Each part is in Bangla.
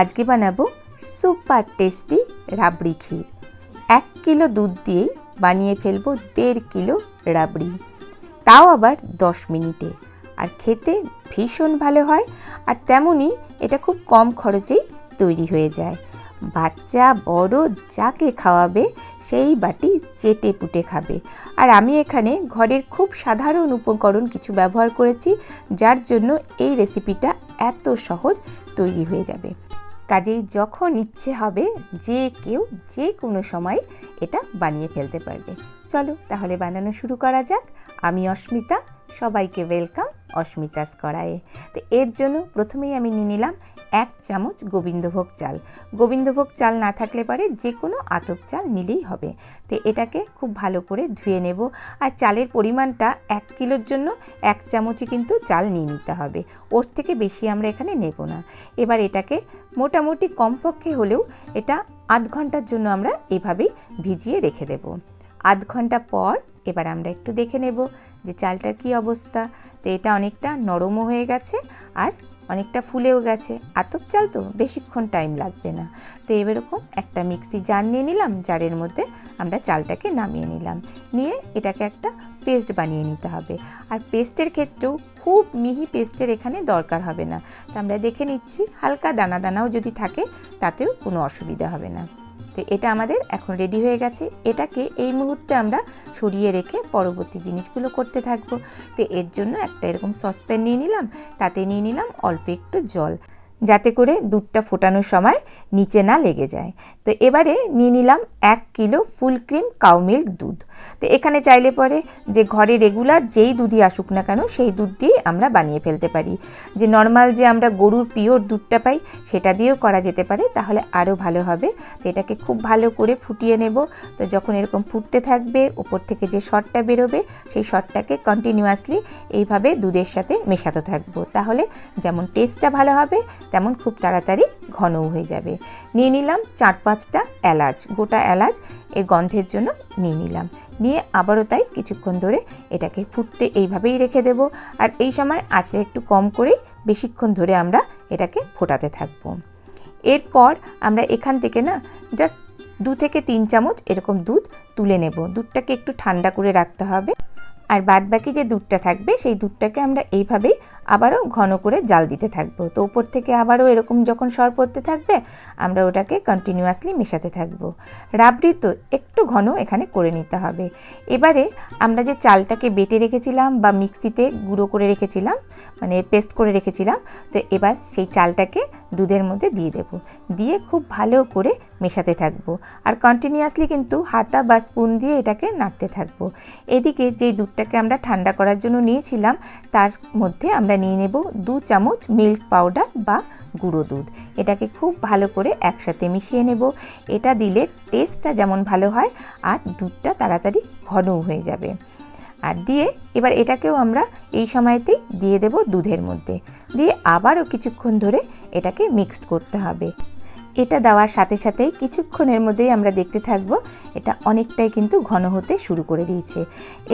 আজকে বানাবো সুপার টেস্টি রাবড়ি ক্ষীর। এক কিলো দুধ দিয়েই বানিয়ে ফেলব দেড় কিলো রাবড়ি। তাও আবার দশ মিনিটে। আর খেতে ভীষণ ভালো হয় আর তেমনই এটা খুব কম খরচেই তৈরি হয়ে যায়। বাচ্চা, বড়, যাকে খাওয়াবে সেই বাটি চেটে পুটে খাবে। আর আমি এখানে ঘরের খুব সাধারণ উপকরণ কিছু ব্যবহার করেছি, যার জন্য এই রেসিপিটা এত সহজ তৈরি হয়ে যাবে। কাজেই যখন ইচ্ছে হবে যে কেউ যে কোনো সময় এটা বানিয়ে ফেলতে পারবে। চলো তাহলে বানানো শুরু করা যাক। আমি অস্মিতা, সবাইকে ওয়েলকাম অস্মিতাস কড়াইয়ে তো এর জন্য প্রথমেই আমি নিয়ে নিলাম এক চামচ গোবিন্দভোগ চাল। গোবিন্দভোগ চাল না থাকলে পারে যে কোনো আতপ চাল নিলেই হবে। তো এটাকে খুব ভালো করে ধুয়ে নেব। আর চালের পরিমাণটা এক কিলোর জন্য এক চামচই কিন্তু চাল নিয়ে নিতে হবে। ওর থেকে বেশি আমরা এখানে নেব না। এবার এটাকে মোটামুটি কমপক্ষে হলেও এটা আধ ঘণ্টার জন্য আমরা এভাবেই ভিজিয়ে রেখে দেব। আধ ঘণ্টা পর এবার আমরা একটু দেখে নেব যে চালটার কি অবস্থা। তো এটা অনেকটা নরমও হয়ে গেছে আর অনেকটা ফুলেও গেছে। আতপ চাল তো বেশিক্ষণ টাইম লাগবে না। তো এরকম একটা মিক্সি জার নিয়ে নিলাম জারের মধ্যে আমরা চালটাকে নামিয়ে নিলাম। নিয়ে এটাকে একটা পেস্ট বানিয়ে নিতে হবে। আর পেস্টের ক্ষেত্রেও খুব মিহি পেস্টের এখানে দরকার হবে না। তো আমরা দেখে নিচ্ছি, হালকা দানা দানাও যদি থাকে তাতেও কোনো অসুবিধা হবে না। তো এটা আমাদের এখন রেডি হয়ে গেছে। এটাকে এই মুহূর্তে আমরা সরিয়ে রেখে পরবর্তী জিনিসগুলো করতে থাকব। তো এর জন্য একটা এরকম সসপ্যান নিয়ে নিলাম, তাতে নিয়ে নিলাম অল্প একটু জল। যাতে করে দুধটা ফোটানোর সময় নিচে না লেগে যায়। তো এবারে নিয়ে নিলাম এক kilo full cream cow milk দুধ। তো এখানে চাইলে পরে যে ঘরে রেগুলার যেই দুধই আসুক না কেন, সেই দুধ দিয়েই আমরা বানিয়ে ফেলতে পারি। যে নর্মাল যে আমরা গরুর পিওর দুধটা পাই, সেটা দিয়েও করা যেতে পারে, তাহলে আরও ভালো হবে। তো এটাকে খুব ভালো করে ফুটিয়ে নেব। তো যখন এরকম ফুটতে থাকবে উপর থেকে যে শটটা বেরোবে, সেই শটটাকে কন্টিনিউয়াসলি এইভাবে দুধের সাথে মেশাতে থাকব। তাহলে যেমন টেস্টটা ভালো হবে তেমন খুব তাড়াতাড়ি ঘনও হয়ে যাবে। নিয়ে নিলাম চার পাঁচটা এলাচ, গোটা এলাচ এর গন্ধের জন্য নিয়ে নিলাম। নিয়ে আবারও তাই কিছুক্ষণ ধরে এটাকে ফুটতে এইভাবেই রেখে দেব। আর এই সময় আঁচে একটু কম করেই বেশিক্ষণ ধরে আমরা এটাকে ফোটাতে থাকব। এরপর আমরা এখান থেকে না জাস্ট দু থেকে তিন চামচ এরকম দুধ তুলে নেব। দুধটাকে একটু ঠান্ডা করে রাখতে হবে। আর বাদবাকি যে দুধটা থাকবে, সেই দুধটাকে আমরা এইভাবেই আবারও ঘন করে জাল দিতে থাকব। তো উপর থেকে আবারও এরকম যখন সর পড়তে থাকবে, আমরা ওটাকে কন্টিনিউয়াসলি মেশাতে থাকব। রাবড়ি তো একটু ঘন এখানে করে নিতে হবে। এবারে আমরা যে চালটাকে বেটে রেখেছিলাম বা মিক্সিতে গুঁড়ো করে রেখেছিলাম মানে পেস্ট করে রেখেছিলাম, তো এবার সেই চালটাকে দুধের মধ্যে দিয়ে দেব। দিয়ে খুব ভালো করে মেশাতে থাকব। আর কন্টিনিউয়াসলি কিন্তু হাতা বা স্পুন দিয়ে এটাকে নাড়তে থাকব। এদিকে যেই দুধটাকে আমরা ঠান্ডা করার জন্য নিয়েছিলাম। তার মধ্যে আমরা নিয়ে নেব দু চামচ মিল্ক পাউডার বা গুঁড়ো দুধ। এটাকে খুব ভালো করে একসাথে মিশিয়ে নেব। এটা দিলে টেস্টটা যেমন ভালো হয় আর দুধটা তাড়াতাড়ি ঘনও হয়ে যাবে। আর দিয়ে এবার এটাকেও আমরা এই সময়তেই দিয়ে দেব দুধের মধ্যে। দিয়ে আবারও কিছুক্ষণ ধরে এটাকে মিক্সড করতে হবে। এটা দেওয়ার সাথে সাথেই কিছুক্ষণের মধ্যেই আমরা দেখতে থাকব এটা অনেকটাই কিন্তু ঘন হতে শুরু করে দিয়েছে।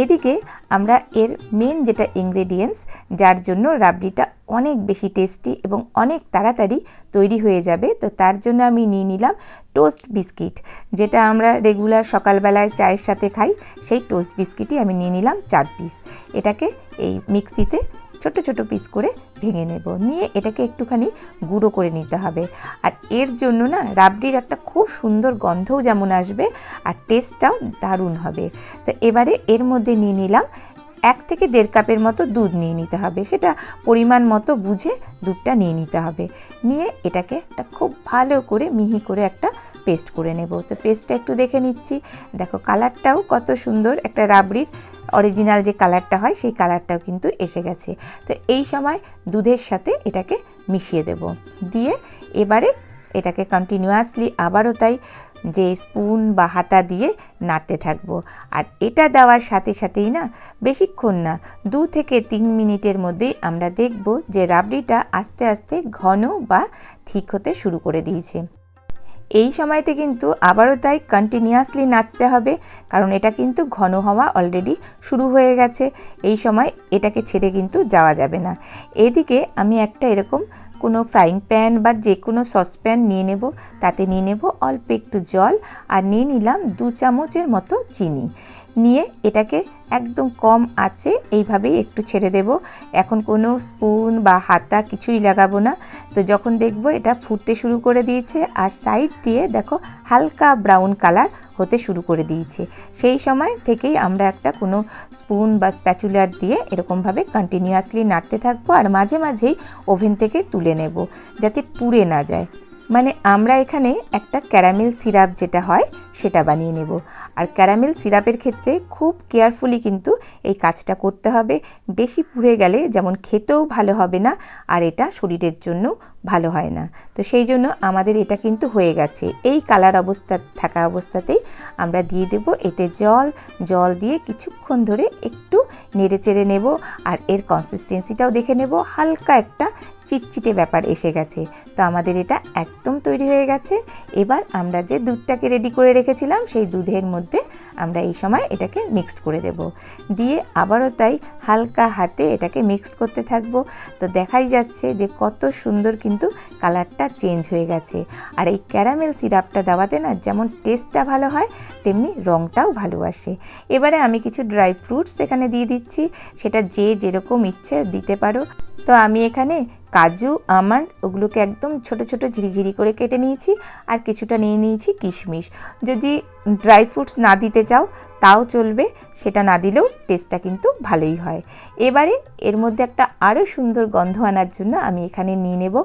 এদিকে আমরা এর মেন যেটা ইনগ্রেডিয়েন্টস যার জন্য রাবড়িটা অনেক বেশি টেস্টি এবং অনেক তাড়াতাড়ি তৈরি হয়ে যাবে, তো তার জন্য আমি নিয়ে নিলাম টোস্ট বিস্কিট যেটা আমরা রেগুলার সকালবেলায় চায়ের সাথে খাই, সেই টোস্ট বিস্কিটই আমি নিয়ে নিলাম চার পিস এটাকে এই মিক্সিতে ছোট ছোট পিস করে ভেঙে নেব। নিয়ে এটাকে একটুখানি গুঁড়ো করে নিতে হবে। আর এর জন্য না রাবড়ির একটা খুব সুন্দর গন্ধও যেমন আসবে, আর টেস্টটাও দারুণ হবে। তো এবারে এর মধ্যে নিয়ে নিলাম এক থেকে দেড় কাপের মতো দুধ নিয়ে নিতে হবে। সেটা পরিমাণ মতো বুঝে দুধটা নিয়ে নিতে হবে। নিয়ে এটাকে একটা খুব ভালো করে মিহি করে একটা পেস্ট করে নেব। তো পেস্টটা একটু দেখে নিচ্ছি। দেখো কালারটাও কত সুন্দর একটা রাবড়ির অরিজিনাল যে কালারটা হয়, সেই কালারটাও কিন্তু এসে গেছে। তো এই সময় দুধের সাথে এটাকে মিশিয়ে দেব। দিয়ে এবারে এটাকে কন্টিনিউয়াসলি আবারও তাই যে স্পুন বা হাতা দিয়ে নাড়তে থাকব। আর এটা দেওয়ার সাথে সাথেই না, বেশিক্ষণ না, দু থেকে তিন মিনিটের মধ্যেই আমরা দেখব যে রাবড়িটা আস্তে আস্তে ঘন বা ঠিক হতে শুরু করে দিয়েছে। এই সময়তে কিন্তু আবারও তাই কন্টিনিউয়াসলি নাড়তে হবে, কারণ এটা কিন্তু ঘন হওয়া অলরেডি শুরু হয়ে গেছে। এই সময় এটাকে ছেড়ে কিন্তু যাওয়া যাবে না। এদিকে আমি একটা এরকম কোনো ফ্রাইং প্যান বা যে কোনো সসপ্যান নিয়ে নেব, তাতে নিয়ে নেব অল্প একটু জল, আর নিয়ে নিলাম দু চামচের মতো চিনি। নিয়ে এটাকে একদম কম আছে, এইভাবেই একটু ছেড়ে দেব। এখন কোনো স্পুন বা হাতা কিছুই লাগাবো না। তো যখন দেখব এটা ফুটতে শুরু করে দিয়েছে আর সাইড দিয়ে দেখো হালকা ব্রাউন কালার হতে শুরু করে দিয়েছে। সেই সময় থেকেই আমরা একটা কোনো স্পুন বা স্প্যাচুলার দিয়ে এরকমভাবে কন্টিনিউয়াসলি নাড়তে থাকব আর মাঝে মাঝেই ওভেন থেকে তুলে নেব, যাতে পুড়ে না যায়। মানে আমরা এখানে একটা ক্যারামেল সিরাপ যেটা হয়, সেটা বানিয়ে নেব। আর ক্যারামেল সিরাপের ক্ষেত্রে খুব কেয়ারফুলি কিন্তু এই কাজটা করতে হবে। বেশি পুড়ে গেলে যেমন খেতেও ভালো হবে না, আর এটা শরীরের জন্য ভালো হয় না। তো সেই জন্য আমাদের এটা কিন্তু হয়ে গেছে। এই কালার অবস্থা, থাকা অবস্থাতেই আমরা দিয়ে দেব এতে জল। জল দিয়ে কিছুক্ষণ ধরে একটু নেড়ে চেড়ে নেব, আর এর কনসিস্টেন্সিটাও দেখে নেব। হালকা একটা চিটচিটে ব্যাপার এসে গেছে। তো আমাদের এটা একদম তৈরি হয়ে গেছে। এবার আমরা যে দুধটাকে রেডি করে রেখেছিলাম, সেই দুধের মধ্যে আমরা এই সময় এটাকে মিক্সড করে দেব। দিয়ে আবারও তাই হালকা হাতে এটাকে মিক্সড করতে থাকব। তো দেখাই যাচ্ছে যে কত সুন্দর কিন্তু কালারটা চেঞ্জ হয়ে গেছে। আর এই ক্যারামেল সিরাপটা দেওয়াতে না যেমন টেস্টটা ভালো হয়, তেমনি রঙটাও ভালো আসে। এবারে আমি কিছু ড্রাই ফ্রুটস এখানে দিয়ে দিচ্ছি। সেটা যে যেরকম ইচ্ছে দিতে পারো। তো আমি এখানে কাজু, আমন্ড ওগুলোকে একদম ছোট ছোট ঝিরিঝিরি করে কেটে নিয়েছি আর কিছুটা নিয়ে নিয়েছি কিশমিশ। যদি ড্রাই ফ্রুটস না দিতে চাও, তাও চলবে, সেটা না দিলেও টেস্টটা কিন্তু ভালোই হয়। এবারে এর মধ্যে একটা আরও সুন্দর গন্ধ আনার জন্য আমি এখানে নিয়ে নেব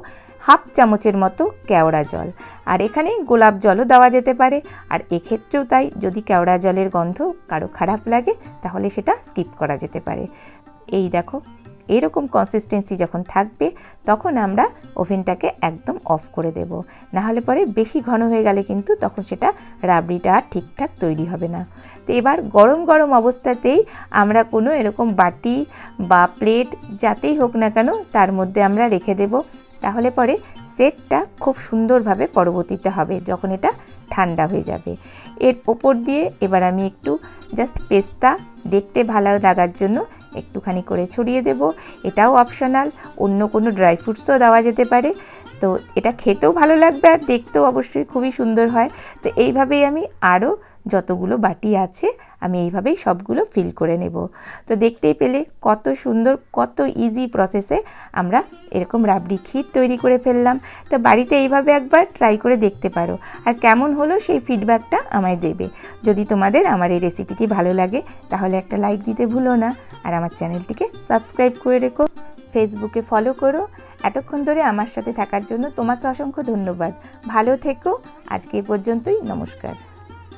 হাফ চামচের মতো কেওড়া জল। আর এখানে গোলাপ জলও দেওয়া যেতে পারে, আর এক্ষেত্রেও তাই যদি কেওড়া জলের গন্ধ কারও খারাপ লাগে, তাহলে সেটা স্কিপ করা যেতে পারে। এই দেখো এরকম কনসিস্টেন্সি যখন থাকবে, তখন আমরা ওভেনটাকে একদম অফ করে দেব। নাহলে পরে বেশি ঘন হয়ে গেলে কিন্তু তখন সেটা রাবড়িটা আর ঠিকঠাক তৈরি হবে না। তো এবার গরম গরম অবস্থাতেই আমরা কোনো এরকম বাটি বা প্লেট যাতেই হোক না কেন তার মধ্যে আমরা রেখে দেব। তাহলে পরে সেটটা খুব সুন্দরভাবে পরবর্তীতে হবে, যখন এটা ঠান্ডা হয়ে যাবে। এর ওপর দিয়ে এবার আমি একটু জাস্ট পেস্তা দেখতে ভালো লাগার জন্য একটুখানি করে ছড়িয়ে দেব। এটাও অপশনাল অন্য কোনো ড্রাই ফ্রুটসও দেওয়া যেতে পারে। তো এটা খেতেও ভালো লাগবে আর দেখতেও অবশ্যই খুবই সুন্দর হয়। তো এইভাবেই আমি আরও যতগুলো বাটি আছে, আমি এইভাবেই সবগুলো ফিল করে নেব। তো দেখতেই পেলে কত সুন্দর, কত ইজি প্রসেসে আমরা এরকম রাবড়ি ক্ষীর তৈরি করে ফেললাম। তো বাড়িতে এইভাবে একবার ট্রাই করে দেখতে পারো। আর কেমন হলো সেই ফিডব্যাকটা আমায় দেবে। যদি তোমাদের আমার এই রেসিপিটি ভালো লাগে, তাহলে একটা লাইক দিতে ভুলো না। আর আমার চ্যানেলটিকে সাবস্ক্রাইব করে রেখো, ফেসবুকে ফলো করো। এতক্ষণ ধরে আমার সাথে থাকার জন্য তোমাকে অসংখ্য ধন্যবাদ। ভালো থেকো। আজকে পর্যন্তই। নমস্কার।